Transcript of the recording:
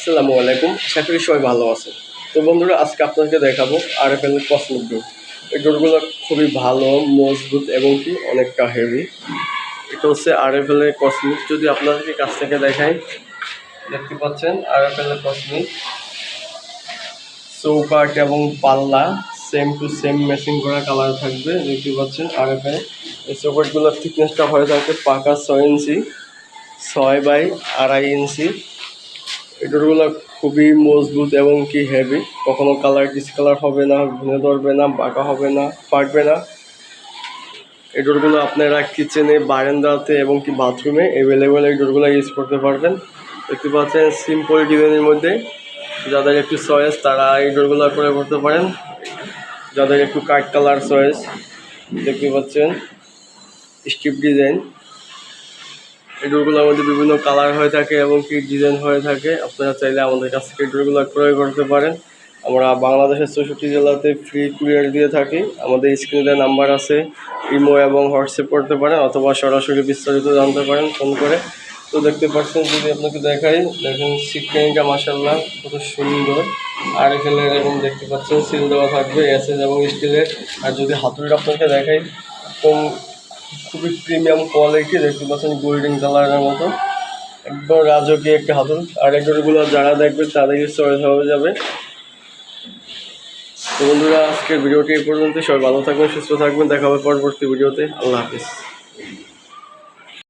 আসসালামু আলাইকুম। আশা করি সবাই ভালো আছে তো বন্ধুরা, আজকে আপনাদেরকে দেখাবো R F L cosmic door এই ডোরগুলো খুবই ভালো, মজবুত এবং কি অনেকটা হেভি এটা হচ্ছে আর এফ এল কসমিক যদি আপনাদেরকে কাছ থেকে দেখাই, দেখতে পাচ্ছেন আর এফ এল কসমিক চৌকাট এবং পাল্লা সেম টু সেম ম্যাচিং করা কালার থাকবে। দেখতে পাচ্ছেন আর এফ এল এই চৌকাটগুলোর থিকনেসটা হয়ে থাকে পাকা ছয় ইঞ্চি, ছয় বাই আড়াই ইঞ্চি। এগুলো খুবই মজবুত এবং কি হেভি কখনো কালার ডিসকালার হবে না ভেঙে ধরবে না, বাঁকা হবে না, ফাটবে না। এই ডোরগুলো আপনারা কিচেনে বারান্দাতে এবং কি বাথরুমে অ্যাভেলেবেল এই ডোরগুলো ইউজ করতে পারবেন। দেখতে পাচ্ছেন সিম্পল ডিজাইনের মধ্যে। যাদের একটু চয়েস তারা এই ডোরগুলো করে করতে পারেন। যাদের একটু কাঠ কালার চয়েস দেখতে পাচ্ছেন। স্টিপ ডিজাইন এই ডোরগুলোর মধ্যে বিভিন্ন কালার হয়ে থাকে এবং কি ডিজাইন হয়ে থাকে। আপনারা চাইলে আমাদের কাছ থেকে ডোরগুলো ক্রয় করতে পারেন। আমরা বাংলাদেশের চৌষট্টি জেলাতে ফ্রি কুরিয়ার দিয়ে থাকি। আমাদের স্ক্রিনে নাম্বার আছে ইমো এবং হোয়াটসঅ্যাপ করতে পারেন অথবা সরাসরি বিস্তারিত জানতে পারেন ফোন করে। তো দেখতে পাচ্ছেন, যদি আপনাকে দেখাই, দেখেন সিটকানিটা মাসাল্লাহ কত সুন্দর। আর এখানে এরকম দেখতে পাচ্ছেন সিল দেওয়া থাকবে এসএস এবং স্টিলের আর যদি হাতুড়িটা আপনাকে দেখাই একদম খুবই প্রিমিয়াম কোয়ালিটি দেখতে পাচ্ছেন গোল্ডেন কালারের মতো। একদম রাজকীয় একটা হাতল আর এগুলো যারা দেখবে তাদেরকে চয়েস হয়ে যাবে। তো বন্ধুরা, আজকের ভিডিওটি এই পর্যন্ত সবাই ভালো থাকবেন, সুস্থ থাকবেন। দেখা হবে পরবর্তী ভিডিওতে। আল্লাহ হাফিজ।